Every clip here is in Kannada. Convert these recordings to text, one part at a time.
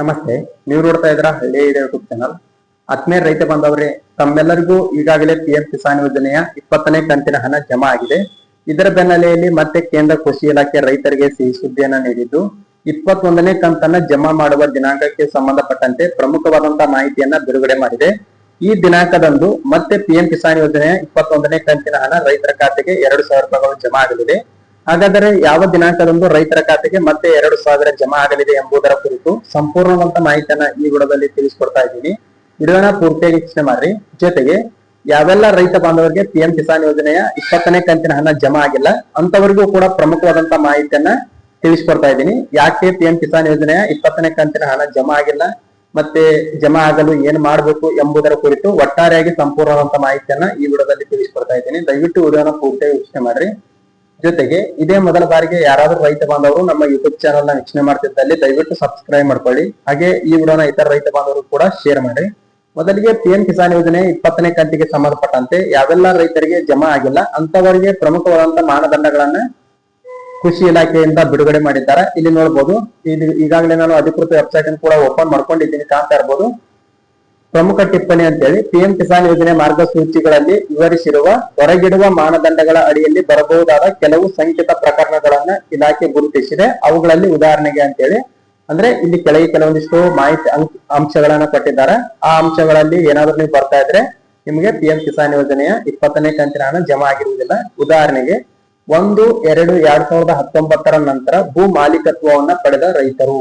ನಮಸ್ತೆ. ನೀವು ನೋಡ್ತಾ ಇದ್ರ ಹಳ್ಳಿ ಯೂಟ್ಯೂಬ್ ಚಾನಲ್. ಹತ್ತನೇ ರೈತ ಬಂದವರೇ ತಮ್ಮೆಲ್ಲರಿಗೂ ಈಗಾಗಲೇ ಪಿ ಎಂ ಕಿಸಾನ್ ಯೋಜನೆಯ ಇಪ್ಪತ್ತನೇ ಕಂತಿನ ಹಣ ಜಮಾ ಆಗಿದೆ. ಇದರ ಬೆನ್ನಲೆಯಲ್ಲಿ ಮತ್ತೆ ಕೇಂದ್ರ ಕೃಷಿ ಇಲಾಖೆ ರೈತರಿಗೆ ಸಿಹಿ ಸುದ್ದಿಯನ್ನ ನೀಡಿದ್ದು, ಇಪ್ಪತ್ತೊಂದನೇ ಕಂತನ್ನ ಜಮಾ ಮಾಡುವ ದಿನಾಂಕಕ್ಕೆ ಸಂಬಂಧಪಟ್ಟಂತೆ ಪ್ರಮುಖವಾದಂತಹ ಮಾಹಿತಿಯನ್ನ ಬಿಡುಗಡೆ ಮಾಡಿದೆ. ಈ ದಿನಾಂಕದಂದು ಮತ್ತೆ ಪಿಎಂ ಕಿಸಾನ್ ಯೋಜನೆಯ ಇಪ್ಪತ್ತೊಂದನೇ ಕಂತಿನ ಹಣ ರೈತರ ಖಾತೆಗೆ ಎರಡು ಸಾವಿರ ರೂಪಾಯಿಗಳು ಜಮಾ ಆಗಲಿದೆ. ಹಾಗಾದರೆ ಯಾವ ದಿನಾಂಕದಂದು ರೈತರ ಖಾತೆಗೆ ಮತ್ತೆ ಎರಡು ಸಾವಿರ ಜಮಾ ಆಗಲಿದೆ ಎಂಬುದರ ಕುರಿತು ಸಂಪೂರ್ಣವಂತ ಮಾಹಿತಿಯನ್ನ ಈ ವಿಡಿಯೋದಲ್ಲಿ ತಿಳಿಸ್ಕೊಡ್ತಾ ಇದ್ದೀನಿ. ವಿಡಿಯೋನ ಪೂರ್ತಿಯಾಗಿ ವೀಕ್ಷಣೆ ಮಾಡ್ರಿ. ಜೊತೆಗೆ ಯಾವೆಲ್ಲ ರೈತ ಬಾಂಧವರಿಗೆ ಪಿಎಂ ಕಿಸಾನ್ ಯೋಜನೆಯ ಇಪ್ಪತ್ತನೇ ಕಂತಿನ ಹಣ ಜಮಾ ಆಗಿಲ್ಲ ಅಂತವರಿಗೂ ಕೂಡ ಪ್ರಮುಖವಾದಂತ ಮಾಹಿತಿಯನ್ನ ತಿಳಿಸ್ಕೊಡ್ತಾ ಇದ್ದೀನಿ. ಯಾಕೆ ಪಿಎಂ ಕಿಸಾನ್ ಯೋಜನೆಯ ಇಪ್ಪತ್ತನೇ ಕಂತಿನ ಹಣ ಜಮಾ ಆಗಿಲ್ಲ, ಮತ್ತೆ ಜಮಾ ಆಗಲು ಏನ್ ಮಾಡಬೇಕು ಎಂಬುದರ ಕುರಿತು ಒಟ್ಟಾರೆಯಾಗಿ ಸಂಪೂರ್ಣವಾದಂತ ಮಾಹಿತಿಯನ್ನ ಈ ವಿಡಿಯೋದಲ್ಲಿ ತಿಳಿಸ್ಕೊಡ್ತಾ ಇದ್ದೀನಿ. ದಯವಿಟ್ಟು ವಿಡಿಯೋನ ಪೂರ್ತಿಯಾಗಿ ವೀಕ್ಷಣೆ ಮಾಡ್ರಿ. ಜೊತೆಗೆ ಇದೇ ಮೊದಲ ಬಾರಿಗೆ ಯಾರಾದ್ರೂ ರೈತ ಬಾಂಧವರು ನಮ್ಮ ಯೂಟ್ಯೂಬ್ ಚಾನಲ್ನ ವೀಕ್ಷಣೆ ಮಾಡ್ತಿದ್ದಲ್ಲಿ ದಯವಿಟ್ಟು ಸಬ್ಸ್ಕ್ರೈಬ್ ಮಾಡ್ಕೊಳ್ಳಿ. ಹಾಗೆ ಈ ವಿಡಿಯೋನ ಇತರ ರೈತ ಬಾಂಧವರು ಕೂಡ ಶೇರ್ ಮಾಡಿ. ಮೊದಲಿಗೆ ಪಿಎಂ ಕಿಸಾನ್ ಯೋಜನೆ ಇಪ್ಪತ್ತನೇ ಕಂತಿಗೆ ಸಂಬಂಧಪಟ್ಟಂತೆ ಯಾವೆಲ್ಲ ರೈತರಿಗೆ ಜಮಾ ಆಗಿಲ್ಲ ಅಂತವರಿಗೆ ಪ್ರಮುಖವಾದಂತಹ ಮಾನದಂಡಗಳನ್ನ ಕೃಷಿ ಇಲಾಖೆಯಿಂದ ಬಿಡುಗಡೆ ಮಾಡಿದ್ದಾರೆ. ಇಲ್ಲಿ ನೋಡಬಹುದು ಇದು ಈಗಾಗಲೇ ನಾನು ಅಧಿಕೃತ ವೆಬ್ಸೈಟ್ ಅನ್ನು ಕೂಡ ಓಪನ್ ಮಾಡ್ಕೊಂಡಿದ್ದೀನಿ ಕಾಣ್ತಾ ಇರ್ಬೋದು. ಪ್ರಮುಖ ಟಿಪ್ಪಣಿ ಅಂತೇಳಿ ಪಿಎಂ ಕಿಸಾನ್ ಯೋಜನೆ ಮಾರ್ಗಸೂಚಿಗಳಲ್ಲಿ ವಿವರಿಸಿರುವ ಹೊರಗಿಡುವ ಮಾನದಂಡಗಳ ಅಡಿಯಲ್ಲಿ ಬರಬಹುದಾದ ಕೆಲವು ಸಂಕಿತ ಪ್ರಕರಣಗಳನ್ನ ಇಲಾಖೆ ಗುರುತಿಸಿದೆ. ಅವುಗಳಲ್ಲಿ ಉದಾಹರಣೆಗೆ ಅಂತೇಳಿ, ಅಂದ್ರೆ ಇಲ್ಲಿ ಕೆಳಗೆ ಕೆಲವೊಂದಿಷ್ಟು ಮಾಹಿತಿ ಅಂಶಗಳನ್ನ ಕೊಟ್ಟಿದ್ದಾರೆ. ಆ ಅಂಶಗಳಲ್ಲಿ ಏನಾದ್ರೂ ನೀವು ಬರ್ತಾ ಇದ್ರೆ ನಿಮಗೆ ಪಿಎಂ ಕಿಸಾನ್ ಯೋಜನೆಯ ಇಪ್ಪತ್ತನೇ ಕಂತಿನ ಹಣ ಜಮಾ ಆಗಿರುವುದಿಲ್ಲ. ಉದಾಹರಣೆಗೆ, ಒಂದು, ಎರಡು, ಎರಡ್ ಸಾವಿರದ ಹತ್ತೊಂಬತ್ತರ ನಂತರ ಭೂ ಮಾಲೀಕತ್ವವನ್ನ ಪಡೆದ ರೈತರು.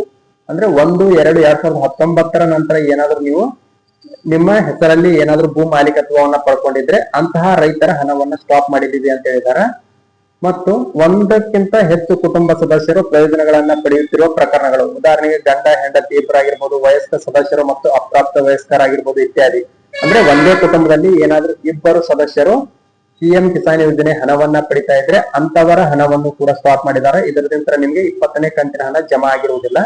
ಅಂದ್ರೆ ಒಂದು, ಎರಡು, ಎರಡ್ ಸಾವಿರದ ಹತ್ತೊಂಬತ್ತರ ನಂತರ ಏನಾದ್ರೂ ನೀವು ನಿಮ್ಮ ಹೆಸರಲ್ಲಿ ಏನಾದ್ರೂ ಭೂ ಮಾಲೀಕತ್ವವನ್ನ ಪಡ್ಕೊಂಡಿದ್ರೆ ಅಂತಹ ರೈತರ ಹಣವನ್ನ ಸ್ಟಾಪ್ ಮಾಡಿದ್ದೀವಿ ಅಂತ ಹೇಳಿದಾರೆ. ಮತ್ತು ಒಂದಕ್ಕಿಂತ ಹೆಚ್ಚು ಕುಟುಂಬ ಸದಸ್ಯರು ಪ್ರಯೋಜನಗಳನ್ನ ಪಡೆಯುತ್ತಿರುವ ಪ್ರಕರಣಗಳು. ಉದಾಹರಣೆಗೆ ಗಂಡ, ಹೆಂಡತಿ ಇಬ್ಬರಾಗಿರ್ಬೋದು ವಯಸ್ಕ ಸದಸ್ಯರು ಮತ್ತು ಅಪ್ರಾಪ್ತ ವಯಸ್ಕರಾಗಿರ್ಬೋದು ಇತ್ಯಾದಿ. ಅಂದ್ರೆ ಒಂದೇ ಕುಟುಂಬದಲ್ಲಿ ಏನಾದ್ರೂ ಇಬ್ಬರು ಸದಸ್ಯರು ಪಿಎಂ ಕಿಸಾನ್ ಯೋಜನೆ ಹಣವನ್ನ ಪಡಿತಾ ಇದ್ರೆ ಅಂತವರ ಹಣವನ್ನು ಕೂಡ ಸ್ಟಾಪ್ ಮಾಡಿದ್ದಾರೆ. ಇದರಿಂದ ನಿಮ್ಗೆ ಇಪ್ಪತ್ತನೇ ಕಂತಿನ ಹಣ ಜಮಾ ಆಗಿರುವುದಿಲ್ಲ.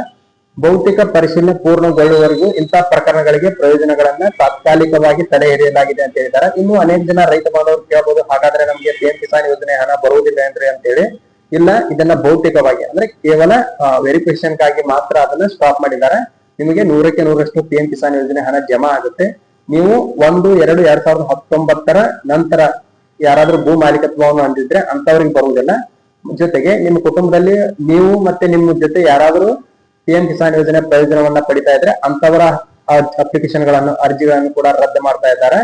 ಭೌತಿಕ ಪರಿಶೀಲನೆ ಪೂರ್ಣಗೊಳ್ಳುವವರೆಗೂ ಇಂತಹ ಪ್ರಕರಣಗಳಿಗೆ ಪ್ರಯೋಜನಗಳನ್ನ ತಾತ್ಕಾಲಿಕವಾಗಿ ತಡೆ ಹಿಡಿಯಲಾಗಿದೆ ಅಂತ ಹೇಳಿದ್ದಾರೆ. ಇನ್ನು ಅನೇಕ ಜನ ರೈತ ಬಾಂಧವರು ಕೇಳಬಹುದು ಹಾಗಾದ್ರೆ ನಮಗೆ ಪಿಎಂ ಕಿಸಾನ್ ಯೋಜನೆ ಹಣ ಬರುವುದಿಲ್ಲ ಅಂದ್ರೆ ಅಂತ ಹೇಳಿ ಇಲ್ಲ, ಇದನ್ನ ಭೌತಿಕವಾಗಿ ಅಂದ್ರೆ ಕೇವಲ ವೆರಿಫಿಕೇಶನ್ಗಾಗಿ ಮಾತ್ರ ಅದನ್ನ ಸ್ಟಾಪ್ ಮಾಡಿದ್ದಾರೆ. ನಿಮಗೆ ನೂರಕ್ಕೆ ನೂರಷ್ಟು ಪಿಎಂ ಕಿಸಾನ್ ಯೋಜನೆ ಹಣ ಜಮಾ ಆಗುತ್ತೆ. ನೀವು ಒಂದು, ಎರಡು, ಎರಡ್ ಸಾವಿರದ ಹತ್ತೊಂಬತ್ತರ ನಂತರ ಯಾರಾದ್ರೂ ಭೂ ಮಾಲೀಕತ್ವವನ್ನು ಹೊಂದಿದ್ರೆ ಅಂತವ್ರಿಗೆ ಬರುವುದಿಲ್ಲ. ಜೊತೆಗೆ ನಿಮ್ಮ ಕುಟುಂಬದಲ್ಲಿ ನೀವು ಮತ್ತೆ ನಿಮ್ಮ ಜೊತೆ ಯಾರಾದ್ರೂ ಪಿಎಂ ಕಿಸಾನ್ ಯೋಜನೆ ಪ್ರಯೋಜನವನ್ನ ಪಡಿತಾ ಇದ್ರೆ ಅಂತವರ ಅಪ್ಲಿಕೇಶನ್ಗಳನ್ನು, ಅರ್ಜಿಗಳನ್ನು ಕೂಡ ರದ್ದು ಮಾಡ್ತಾ ಇದ್ದಾರೆ.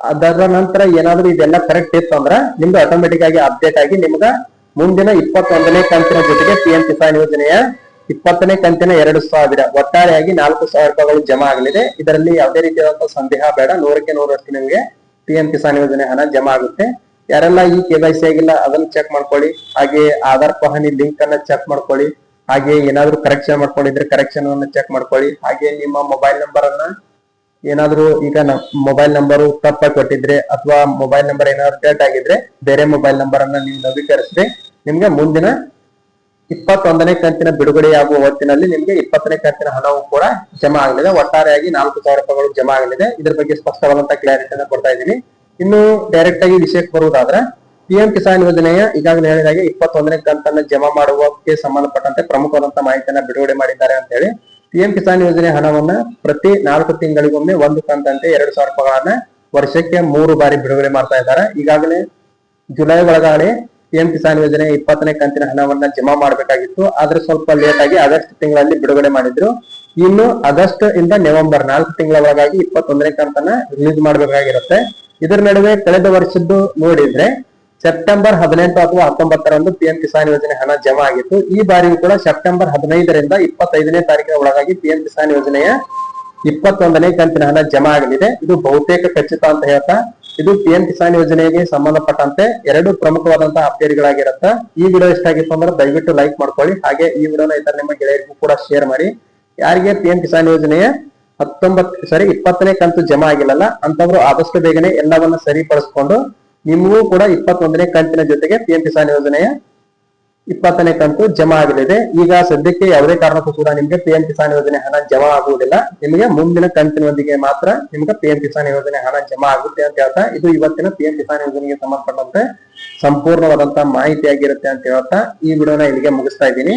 ಅದರ ನಂತರ ಏನಾದ್ರೂ ಇದೆಲ್ಲ ಕರೆಕ್ಟ್ ಇತ್ತು ಅಂದ್ರೆ ನಿಮ್ದು ಆಟೋಮೆಟಿಕ್ ಆಗಿ ಅಪ್ಡೇಟ್ ಆಗಿ ನಿಮ್ಗ ಮುಂದಿನ ಇಪ್ಪತ್ತೊಂದನೇ ಕಂತಿನ ಜೊತೆಗೆ ಪಿಎಂ ಕಿಸಾನ್ ಯೋಜನೆಯ ಇಪ್ಪತ್ತನೇ ಕಂತಿನ ಎರಡು ಸಾವಿರ, ಒಟ್ಟಾರೆಯಾಗಿ ನಾಲ್ಕು ಸಾವಿರ ರೂಪಾಯಿಗಳು ಜಮಾ ಆಗಲಿದೆ. ಇದರಲ್ಲಿ ಯಾವುದೇ ರೀತಿಯಾದಂತಹ ಸಂದೇಹ ಬೇಡ. ನೂರಕ್ಕೆ ನೂರಷ್ಟು ನಿಮಗೆ ಪಿಎಂ ಕಿಸಾನ್ ಯೋಜನೆ ಹಣ ಜಮಾ ಆಗುತ್ತೆ. ಯಾರೆಲ್ಲ ಈ ಕೆವೈಸಿ ಆಗಿಲ್ಲ, ಅದನ್ನ ಚೆಕ್ ಮಾಡ್ಕೊಳ್ಳಿ. ಹಾಗೆ ಆಧಾರ್ ಪಹಣಿ ಲಿಂಕ್ ಅನ್ನ ಚೆಕ್ ಮಾಡ್ಕೊಳ್ಳಿ. ಹಾಗೆ ಏನಾದ್ರೂ ಕರೆಕ್ಷನ್ ಮಾಡ್ಕೊಂಡಿದ್ರೆ ಕರೆಕ್ಷನ್ ಅನ್ನು ಚೆಕ್ ಮಾಡ್ಕೊಳ್ಳಿ. ಹಾಗೆ ನಿಮ್ಮ ಮೊಬೈಲ್ ನಂಬರ್ ಅನ್ನ ಏನಾದ್ರೂ ಈಗ ಮೊಬೈಲ್ ನಂಬರ್ ತಪ್ಪಾಗಿ ಕೊಟ್ಟಿದ್ರೆ ಅಥವಾ ಮೊಬೈಲ್ ನಂಬರ್ ಏನಾದ್ರು ಡೇಟ್ ಆಗಿದ್ರೆ ಬೇರೆ ಮೊಬೈಲ್ ನಂಬರ್ ಅನ್ನ ನೀವು ನವೀಕರಿಸಿದ್ರೆ ನಿಮ್ಗೆ ಮುಂದಿನ ಇಪ್ಪತ್ತೊಂದನೇ ಕಂತಿನ ಬಿಡುಗಡೆಯಾಗುವ ಹೊತ್ತಿನಲ್ಲಿ ನಿಮ್ಗೆ ಇಪ್ಪತ್ತನೇ ಕಂತಿನ ಹಣವು ಕೂಡ ಜಮಾ ಆಗಲಿದೆ. ಒಟ್ಟಾರೆಯಾಗಿ ನಾಲ್ಕು ಸಾವಿರ ರೂಪಾಯಿಗಳು ಜಮಾ ಆಗಲಿದೆ. ಇದ್ರ ಬಗ್ಗೆ ಸ್ಪಷ್ಟವಾದಂತ ಕ್ಲಾರಿಟಿನ ಕೊಡ್ತಾ ಇದ್ದೀನಿ. ಇನ್ನು ಡೈರೆಕ್ಟ್ ಆಗಿ ವಿಷಯಕ್ಕೆ ಬರುವುದಾದ್ರೆ ಪಿಎಂ ಕಿಸಾನ್ ಯೋಜನೆಯ ಈಗಾಗಲೇ ಹೇಳಿದಾಗೆ ಇಪ್ಪತ್ತೊಂದನೇ ಕಂತನ್ನ ಜಮಾ ಮಾಡುವಕ್ಕೆ ಸಂಬಂಧಪಟ್ಟಂತೆ ಪ್ರಮುಖವಾದಂತಹ ಮಾಹಿತಿಯನ್ನ ಬಿಡುಗಡೆ ಮಾಡಿದ್ದಾರೆ ಅಂತ ಹೇಳಿ ಪಿಎಂ ಕಿಸಾನ್ ಯೋಜನೆ ಹಣವನ್ನ ಪ್ರತಿ ನಾಲ್ಕು ತಿಂಗಳಿಗೊಮ್ಮೆ ಒಂದು ಕಂತಂತೆ ಎರಡು ಸಾವಿರ ರೂಪಾಯಿಗಳನ್ನ ವರ್ಷಕ್ಕೆ ಮೂರು ಬಾರಿ ಬಿಡುಗಡೆ ಮಾಡ್ತಾ ಇದ್ದಾರೆ. ಈಗಾಗಲೇ ಜುಲೈ ಒಳಗಡೆ ಪಿಎಂ ಕಿಸಾನ್ ಯೋಜನೆ ಇಪ್ಪತ್ತನೇ ಕಂತಿನ ಹಣವನ್ನ ಜಮಾ ಮಾಡಬೇಕಾಗಿತ್ತು. ಆದ್ರೆ ಸ್ವಲ್ಪ ಲೇಟ್ ಆಗಿ ಆಗಸ್ಟ್ ತಿಂಗಳಲ್ಲಿ ಬಿಡುಗಡೆ ಮಾಡಿದ್ರು. ಇನ್ನು ಆಗಸ್ಟ್ ಇಂದ ನವೆಂಬರ್ ನಾಲ್ಕು ತಿಂಗಳ ಒಳಗಾಗಿ ಇಪ್ಪತ್ತೊಂದನೇ ಕಂತನ್ನ ರಿಲೀಸ್ ಮಾಡಬೇಕಾಗಿರುತ್ತೆ. ಇದರ ನಡುವೆ ಕಳೆದ ವರ್ಷದ್ದು ನೋಡಿದ್ರೆ ಸೆಪ್ಟೆಂಬರ್ ಹದಿನೆಂಟು ಅಥವಾ ಹತ್ತೊಂಬತ್ತರಂದು ಪಿಎಂ ಕಿಸಾನ್ ಯೋಜನೆ ಹಣ ಜಮಾ ಆಗಿತ್ತು. ಈ ಬಾರಿಯೂ ಕೂಡ ಸೆಪ್ಟೆಂಬರ್ ಹದಿನೈದರಿಂದ ಇಪ್ಪತ್ತೈದನೇ ತಾರೀಕಿನ ಒಳಗಾಗಿ ಪಿಎಂ ಕಿಸಾನ್ ಯೋಜನೆಯ ಇಪ್ಪತ್ತೊಂದನೇ ಕಂತಿನ ಹಣ ಜಮಾ ಆಗಲಿದೆ. ಇದು ಬಹುತೇಕ ಖಚಿತ ಅಂತ ಹೇಳ್ತಾ, ಇದು ಪಿಎಂ ಕಿಸಾನ್ ಯೋಜನೆಗೆ ಸಂಬಂಧಪಟ್ಟಂತೆ ಎರಡು ಪ್ರಮುಖವಾದಂತಹ ಅಪ್ಡೇಟ್ಗಳಾಗಿರುತ್ತೆ. ಈ ವಿಡಿಯೋ ಇಷ್ಟ ಆಗಿತ್ತು ಅಂದ್ರೆ ದಯವಿಟ್ಟು ಲೈಕ್ ಮಾಡ್ಕೊಳ್ಳಿ. ಹಾಗೆ ಈ ವಿಡಿಯೋನ ಇತರ ನಿಮ್ಮ ಗೆಳೆಯರಿಗೂ ಕೂಡ ಶೇರ್ ಮಾಡಿ. ಯಾರಿಗೆ ಪಿಎಂ ಕಿಸಾನ್ ಯೋಜನೆಯ ಹತ್ತೊಂಬತ್ ಸಾರಿ ಇಪ್ಪತ್ತನೇ ಕಂತು ಜಮಾ ಆಗಿಲ್ಲಲ್ಲ ಅಂತವ್ರು ಆದಷ್ಟು ಬೇಗನೆ ಎಲ್ಲವನ್ನ ಸರಿಪಡಿಸ್ಕೊಂಡು ನಿಮಗೂ ಕೂಡ ಇಪ್ಪತ್ತೊಂದನೇ ಕಂತಿನ ಜೊತೆಗೆ ಪಿ ಎಂ ಕಿಸಾನ್ ಯೋಜನೆಯ ಇಪ್ಪತ್ತನೇ ಕಂತು ಜಮಾ ಆಗಲಿದೆ. ಈಗ ಸದ್ಯಕ್ಕೆ ಯಾವುದೇ ಕಾರಣಕ್ಕೂ ಕೂಡ ನಿಮಗೆ ಪಿ ಎಂ ಕಿಸಾನ್ ಯೋಜನೆ ಹಣ ಜಮಾ ಆಗುವುದಿಲ್ಲ. ನಿಮಗೆ ಮುಂದಿನ ಕಂತಿನೊಂದಿಗೆ ಮಾತ್ರ ನಿಮ್ಗೆ ಪಿ ಎಂ ಕಿಸಾನ್ ಯೋಜನೆ ಹಣ ಜಮಾ ಆಗುತ್ತೆ ಅಂತ ಹೇಳ್ತಾ, ಇದು ಇವತ್ತಿನ ಪಿ ಎಂ ಕಿಸಾನ್ ಯೋಜನೆಗೆ ಸಂಬಂಧಪಟ್ಟಂತೆ ಸಂಪೂರ್ಣವಾದಂತಹ ಮಾಹಿತಿ ಆಗಿರುತ್ತೆ ಅಂತ ಹೇಳ್ತಾ, ಈ ವಿಡಿಯೋನ ಇಲ್ಲಿಗೆ ಮುಗಿಸ್ತಾ ಇದ್ದೀನಿ.